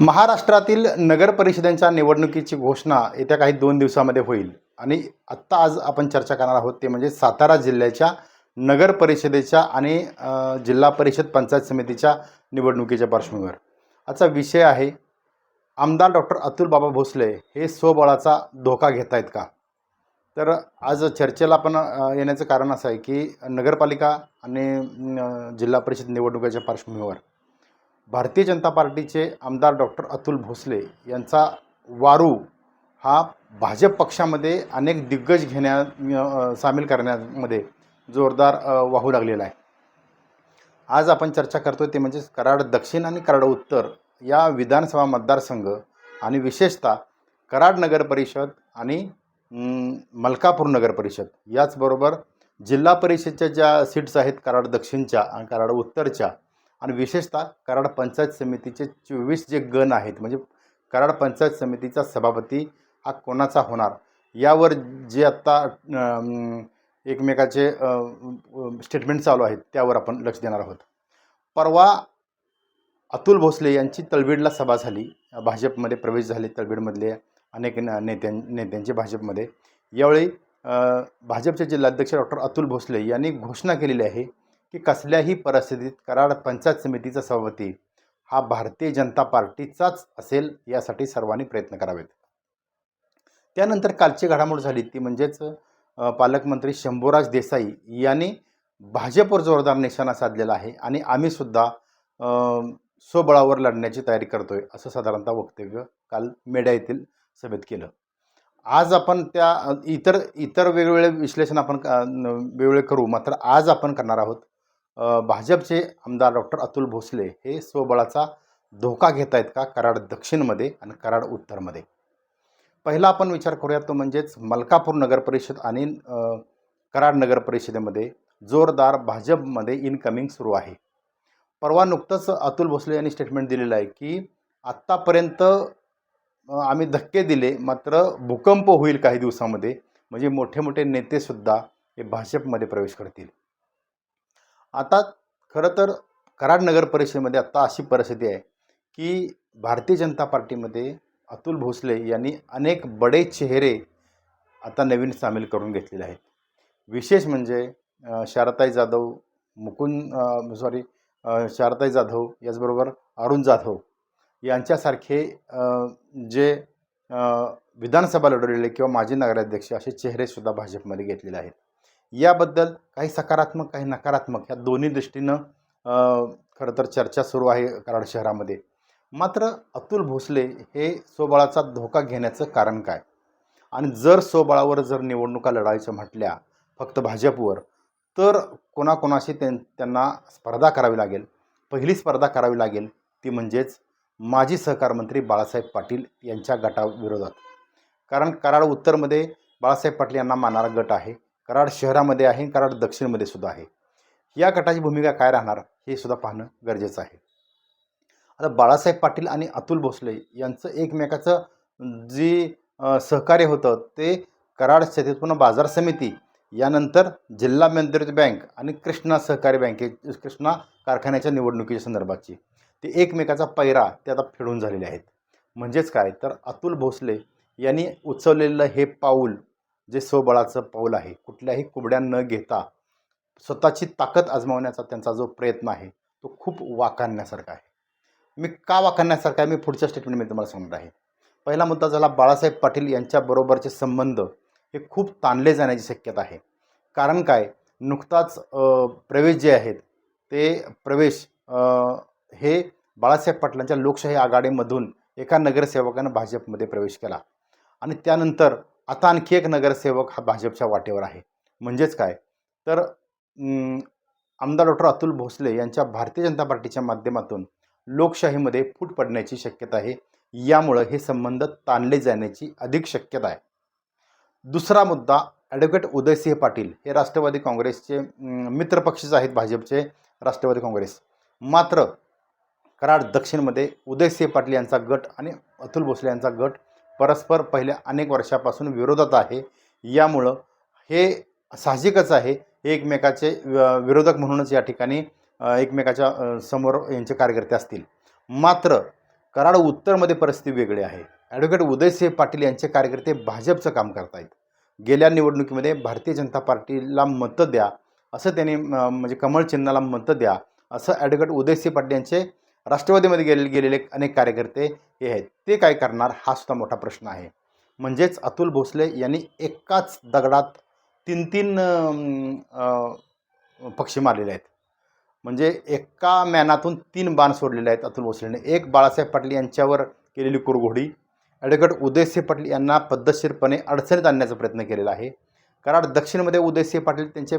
महाराष्ट्रातील नगर परिषदांच्या निवडणुकीची घोषणा येत्या काही दोन दिवसामध्ये होईल. आणि आत्ता आज आपण चर्चा करणार आहोत ते म्हणजे सातारा जिल्ह्याच्या नगर परिषदेच्या आणि जिल्हा परिषद पंचायत समितीच्या निवडणुकीच्या पार्श्वभूमीवर. आजचा विषय आहे आमदार डॉक्टर अतुल बाबा भोसले हे स्वबळाचा धोका घेत आहेत का? तर आज चर्चेला आपण येण्याचं कारण असं आहे की नगरपालिका आणि जिल्हा परिषद निवडणुकीच्या पार्श्वभूमीवर भारतीय जनता पार्टीचे आमदार डॉक्टर अतुल भोसले यांचा वारू हा भाजप पक्षामध्ये अनेक दिग्गज घेण्या सामील करण्यामध्ये जोरदार वाहू लागलेला आहे. आज आपण चर्चा करतो ते म्हणजे कराड दक्षिण आणि कराड उत्तर या विधानसभा मतदारसंघ आणि विशेषतः कराड नगर परिषद आणि मलकापूर नगर परिषद. याचबरोबर जिल्हा परिषदच्या ज्या सीट्स आहेत कराड दक्षिणच्या आणि कराड उत्तरच्या आणि विशेषतः कराड पंचायत समितीचे चोवीस जे गण आहेत म्हणजे कराड पंचायत समितीचा सभापती हा कोणाचा होणार? यावर जे आत्ता एकमेकाचे स्टेटमेंट चालू आहेत त्यावर आपण लक्ष देणार आहोत. परवा अतुल भोसले यांची तळबीडला सभा झाली. भाजपमध्ये प्रवेश झाले तळबीडमधले अनेक न- नेत्यां नेत्यांचे भाजपमध्ये. यावेळी भाजपचे जिल्हाध्यक्ष डॉक्टर अतुल भोसले यांनी घोषणा केलेली आहे की कसल्याही परिस्थितीत कराड पंचायत समितीचा सभापती हा भारतीय जनता पार्टीचाच असेल यासाठी सर्वांनी प्रयत्न करावेत. त्यानंतर कालची घडामोड झाली ती म्हणजेच पालकमंत्री शंभूराज देसाई यांनी भाजपवर जोरदार निशाणा साधलेला आहे आणि आम्हीसुद्धा स्वबळावर लढण्याची तयारी करतो आहे असं साधारणतः वक्तव्य काल मेढ्या येथील सभेत केलं. आज आपण त्या इतर इतर वेगवेगळे विश्लेषण आपण वेगवेगळे करू मात्र आज आपण करणार आहोत भाजपचे आमदार डॉक्टर अतुल भोसले हे स्वबळाचा धोका घेत आहेत का? कराड दक्षिणमध्ये आणि कराड उत्तरमध्ये. पहिला आपण विचार करूया तो म्हणजेच मलकापूर नगरपरिषद आणि कराड नगर परिषदेमध्ये जोरदार भाजपमध्ये इनकमिंग सुरू आहे. परवा नुकतंच अतुल भोसले यांनी स्टेटमेंट दिलेलं आहे की आत्तापर्यंत आम्ही धक्के दिले मात्र भूकंप होईल काही दिवसामध्ये म्हणजे मोठे मोठे नेतेसुद्धा हे भाजपमध्ये प्रवेश करतील. आता खरं तर कराड नगर परिषदेमध्ये आत्ता अशी परिस्थिती आहे की भारतीय जनता पार्टीमध्ये अतुल भोसले यांनी अनेक बडे चेहरे आता नवीन सामील करून घेतलेले आहेत. विशेष म्हणजे शारताई जाधव मुकुंद सॉरी शारताई जाधव याचबरोबर अरुण जाधव यांच्यासारखे जे विधानसभा लढवलेले किंवा माजी नगराध्यक्ष असे चेहरेसुद्धा भाजपमध्ये घेतलेले आहेत. याबद्दल काही सकारात्मक काही नकारात्मक ह्या दोन्ही दृष्टीनं खरं तर चर्चा सुरू आहे कराड शहरामध्ये. मात्र अतुल भोसले हे स्वबळाचा धोका घेण्याचं कारण काय? आणि जर स्वबळावर जर निवडणुका लढायच्या म्हटल्या फक्त भाजपवर तर कोणाकोणाशी त्यां त्यांना स्पर्धा करावी लागेल. पहिली स्पर्धा करावी लागेल ती म्हणजेच माजी सहकार मंत्री बाळासाहेब पाटील यांच्या गटाविरोधात. कारण कराड उत्तरमध्ये बाळासाहेब पाटील यांना मानणारा गट आहे. कराड शहरामध्ये आहे कराड दक्षिणमध्ये सुद्धा आहे. या गटाची भूमिका काय राहणार हे सुद्धा पाहणं गरजेचं आहे. आता बाळासाहेब पाटील आणि अतुल भोसले यांचं एकमेकाचं जी सहकार्य होतं ते कराड शेतीपूर्ण बाजार समिती यानंतर जिल्हा मध्यवर्ती बँक आणि कृष्णा सहकारी बँके कृष्णा कारखान्याच्या निवडणुकीच्या संदर्भाची. ते एकमेकाचा पैरा ते आता फेडून झालेले आहेत. म्हणजेच काय? तर अतुल भोसले यांनी उचललेलं हे पाऊल जे स्वबळाचं पाऊल आहे कुठल्याही कुबड्या न घेता स्वतःची ताकद आजमावण्याचा त्यांचा जो प्रयत्न आहे तो खूप वाखाणण्यासारखा आहे. मी का वाखाणण्यासारखा आहे मी पुढच्या स्टेटमेंटमध्ये तुम्हाला सांगणार आहे. पहिला मुद्दा झाला बाळासाहेब पाटील यांच्याबरोबरचे संबंध हे खूप ताणले जाण्याची शक्यता आहे. कारण काय? नुकताच प्रवेश जे आहेत ते प्रवेश हे बाळासाहेब पाटलांच्या लोकशाही आघाडीमधून एका नगरसेवकानं भाजपमध्ये प्रवेश केला. आणि त्यानंतर आता आणखी एक नगरसेवक हा भाजपच्या वाटेवर आहे. म्हणजेच काय? तर आमदार डॉक्टर अतुल भोसले यांच्या भारतीय जनता पार्टीच्या माध्यमातून लोकशाहीमध्ये फूट पडण्याची शक्यता आहे. यामुळं हे संबंध ताणले जाण्याची अधिक शक्यता आहे. दुसरा मुद्दा ॲडव्होकेट उदयसिंह पाटील हे राष्ट्रवादी काँग्रेसचे मित्रपक्षच आहेत भाजपचे राष्ट्रवादी काँग्रेस. मात्र कराड दक्षिणमध्ये उदयसिंह पाटील यांचा गट आणि अतुल भोसले यांचा गट परस्पर पहिल्या अनेक वर्षापासून विरोधात आहे. यामुळं हे साहजिकच आहे. एकमेकाचे विरोधक म्हणूनच या ठिकाणी एकमेकाच्या समोर यांचे कार्यकर्ते असतील. मात्र कराड उत्तरमध्ये परिस्थिती वेगळी आहे. ॲडव्होकेट उदयसिंह पाटील यांचे कार्यकर्ते भाजपचं काम करतायत. गेल्या निवडणुकीमध्ये भारतीय जनता पार्टीला मतं द्या असं त्यांनी म्हणजे कमळ चिन्हाला मतं द्या असं ॲडव्होकेट उदयसिंह पाटील यांचे राष्ट्रवादीमध्ये गेले गेलेले अनेक कार्यकर्ते हे आहेत. ते काय करणार? हा सुद्धा मोठा प्रश्न आहे. म्हणजेच अतुल भोसले यांनी एकाच दगडात तीन तीन पक्षी मारलेले आहेत. म्हणजे एका मॅनातून तीन बाण सोडलेले आहेत अतुल भोसलेने. एक बाळासाहेब पाटील यांच्यावर केलेली कुरघोडी. ॲडव्होकेट उदयसिंह पाटील यांना पद्धतशीरपणे अडचणीत आणण्याचा प्रयत्न केलेला आहे. कराड दक्षिणमध्ये उदयसिंह पाटील त्यांचे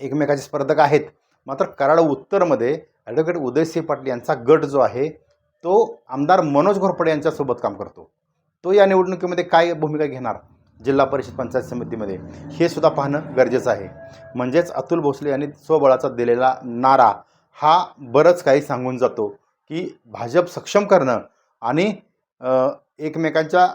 एकमेकाचे स्पर्धक आहेत. मात्र कराड उत्तरमध्ये ॲडव्होकेट उदयसिंह पाटील यांचा गट जो आहे तो आमदार मनोज घोरपडे यांच्यासोबत काम करतो. तो या निवडणुकीमध्ये काय भूमिका घेणार जिल्हा परिषद पंचायत समितीमध्ये हे सुद्धा पाहणं गरजेचं आहे. म्हणजेच अतुल भोसले यांनी स्वबळाचा दिलेला नारा हा बरंच काही सांगून जातो की भाजप सक्षम करणं आणि एकमेकांच्या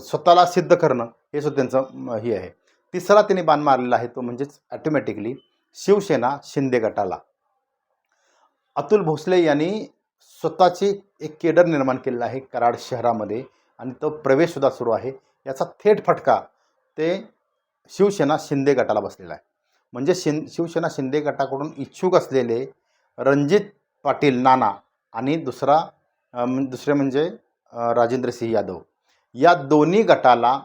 स्वतःला सिद्ध करणं हे सुद्धा त्यांचं हे आहे. तिसरा त्यांनी बाण मारलेला आहे तो म्हणजेच ॲटोमॅटिकली शिवसेना शिंदे गटाला. अतुल भोसले यांनी स्वतःची एक केडर निर्माण केलेलं आहे कराड शहरामध्ये आणि तो प्रवेशसुद्धा सुरू आहे. याचा थेट फटका ते शिवसेना शिंदे गटाला बसलेला आहे. म्हणजे शिं शिवसेना शिंदे गटाकडून इच्छुक असलेले रणजित पाटील नाना आणि दुसरा दुसरे म्हणजे राजेंद्र सिंह यादव या दोन्ही गटाला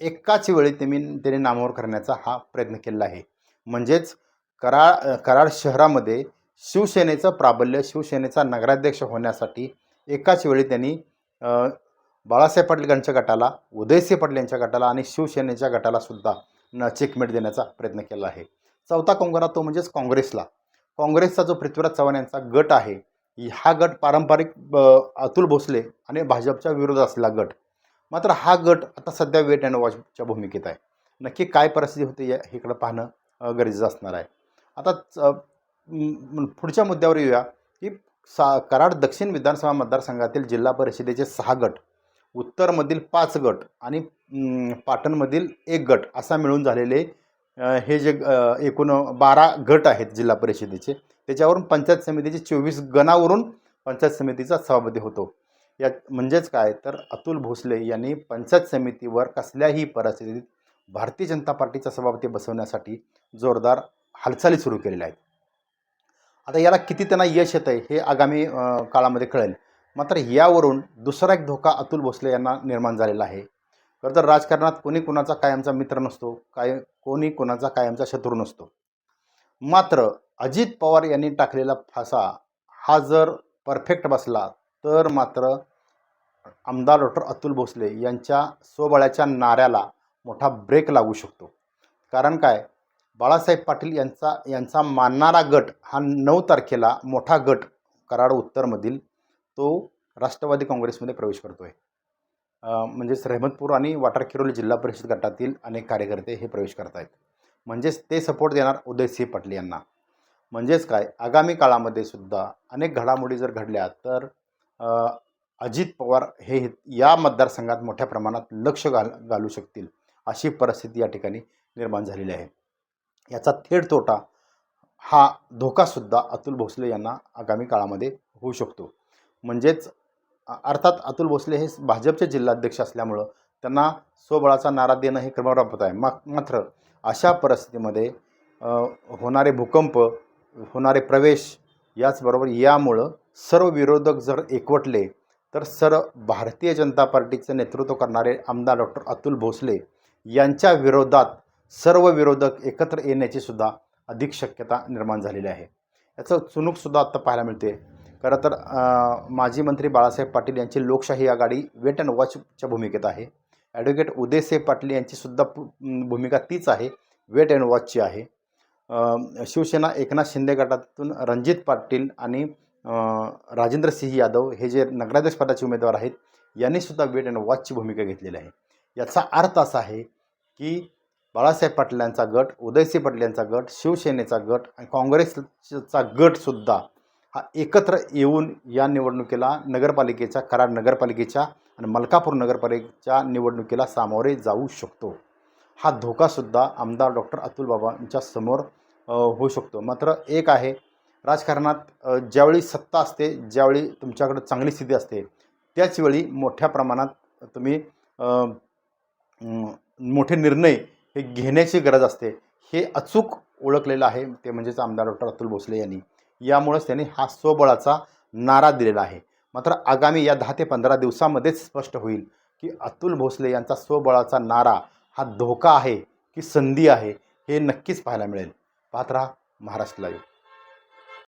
एकाच वेळी त्यांनी त्यांनी नामावर करण्याचा हा प्रयत्न केलेला आहे. म्हणजेच करा कराड शहरामध्ये शिवसेनेचं प्राबल्य शिवसेनेचा नगराध्यक्ष होण्यासाठी एकाच वेळी त्यांनी बाळासाहेब पाटील यांच्या गटाला उदयसिंह पाटील यांच्या गटाला आणि शिवसेनेच्या गटाला सुद्धा न चेकमेट देण्याचा प्रयत्न केला आहे. चौथा कोंगरा तो म्हणजेच काँग्रेसला. काँग्रेसचा जो पृथ्वीराज चव्हाण यांचा गट आहे हा गट पारंपरिक अतुल भोसले आणि भाजपच्या विरोधात असलेला गट. मात्र हा गट आता सध्या वेट अँड वॉचच्या भूमिकेत आहे. नक्की काय परिस्थिती होते या इकडं पाहणं गरजेचं असणार आहे. आता च- पुढच्या मुद्द्यावर येऊया की सा कराड दक्षिण विधानसभा मतदारसंघातील जिल्हा परिषदेचे सहा गट उत्तरमधील पाच गट आणि पाटणमधील एक गट असा मिळून झालेले हे जे एकूण बारा गट आहेत जिल्हा परिषदेचे त्याच्यावरून पंचायत समितीचे चोवीस गणावरून पंचायत समितीचा सभापती होतो. या म्हणजेच काय? तर अतुल भोसले यांनी पंचायत समितीवर कसल्याही परिस्थितीत भारतीय जनता पार्टीचा सभापती बसवण्यासाठी जोरदार हालचाली सुरू केलेल्या आहेत. आता याला किती त्यांना यश येतं आहे हे आगामी काळामध्ये कळेल. मात्र यावरून दुसरा एक धोका अतुल भोसले यांना निर्माण झालेला आहे. खरं तर राजकारणात कोणी कोणाचा कायमचा मित्र नसतो काय कोणी कोणाचा कायमचा शत्रू नसतो. मात्र अजित पवार यांनी टाकलेला फासा हा जर परफेक्ट बसला तर मात्र आमदार डॉक्टर अतुल भोसले यांच्या स्वबळाच्या नाऱ्याला मोठा ब्रेक लागू शकतो. कारण काय? बाळासाहेब पाटील यांचा यांचा मानणारा गट हा नऊ तारखेला मोठा गट कराड उत्तरमधील तो राष्ट्रवादी काँग्रेसमध्ये प्रवेश करतो आहे म्हणजेच रहमतपूर आणि वाटारखिरोली जिल्हा परिषद गटातील अनेक कार्यकर्ते हे प्रवेश करत आहेत म्हणजेच ते सपोर्ट देणार उदयसिंह पाटील यांना. म्हणजेच काय? आगामी काळामध्ये सुद्धा अनेक घडामोडी जर घडल्या तर अजित पवार हे या मतदारसंघात मोठ्या प्रमाणात लक्ष घाल घालू शकतील अशी परिस्थिती या ठिकाणी निर्माण झालेली आहे. याचा थेट तोटा हा धोकासुद्धा अतुल भोसले यांना आगामी काळामध्ये होऊ शकतो. म्हणजेच अर्थात अतुल भोसले हे भाजपचे जिल्हाध्यक्ष असल्यामुळं त्यांना स्वबळाचा नारा देणं हे क्रमप्राप्त आहे. मा मात्र अशा परिस्थितीमध्ये होणारे भूकंप होणारे प्रवेश याचबरोबर यामुळं सर्व विरोधक जर एकवटले तर सर्व भारतीय जनता पार्टीचं नेतृत्व करणारे आमदार डॉक्टर अतुल भोसले यांच्या विरोधात सर्व विरोधक एकत्र येण्याची सुद्धा अधिक शक्यता निर्माण झालेली आहे. याचं चुणूकसुद्धा आत्ता पाहायला मिळते. खरं तर माजी मंत्री बाळासाहेब पाटील यांची लोकशाही आघाडी वेट अँड वॉचच्या भूमिकेत आहे. ॲडव्होकेट उदयसाहेब पाटील यांचीसुद्धा भूमिका तीच आहे वेट अँड वॉचची आहे. शिवसेना एकनाथ शिंदे गटातून रणजित पाटील आणि राजेंद्र सिंह यादव हे जे नगराध्यक्ष पदाचे उमेदवार आहेत यांनीसुद्धा वेट अँड वॉचची भूमिका घेतलेली आहे. याचा अर्थ असा आहे की बाळासाहेब पाटलांचा गट उदयसिंह पाटील यांचा गट शिवसेनेचा गट आणि काँग्रेसचा गटसुद्धा हा एकत्र येऊन या निवडणुकीला नगरपालिकेच्या कराड नगरपालिकेच्या आणि मलकापूर नगरपालिकेच्या निवडणुकीला सामोरे जाऊ शकतो. हा धोकासुद्धा आमदार डॉक्टर अतुल बाबांच्या समोर होऊ शकतो. मात्र एक आहे राजकारणात ज्यावेळी सत्ता असते ज्यावेळी तुमच्याकडं चांगली स्थिती असते त्याचवेळी मोठ्या प्रमाणात तुम्ही मोठे निर्णय हे घेण्याची गरज असते. हे अचूक ओळखलेलं आहे ते म्हणजेच आमदार डॉक्टर अतुल भोसले यांनी. यामुळंच त्यांनी हा स्वबळाचा नारा दिलेला आहे. मात्र आगामी या दहा ते पंधरा दिवसामध्येच स्पष्ट होईल की अतुल भोसले यांचा स्वबळाचा नारा हा धोका आहे की संधी आहे हे नक्कीच पाहायला मिळेल. पाहत राहा महाराष्ट्र लाईव्ह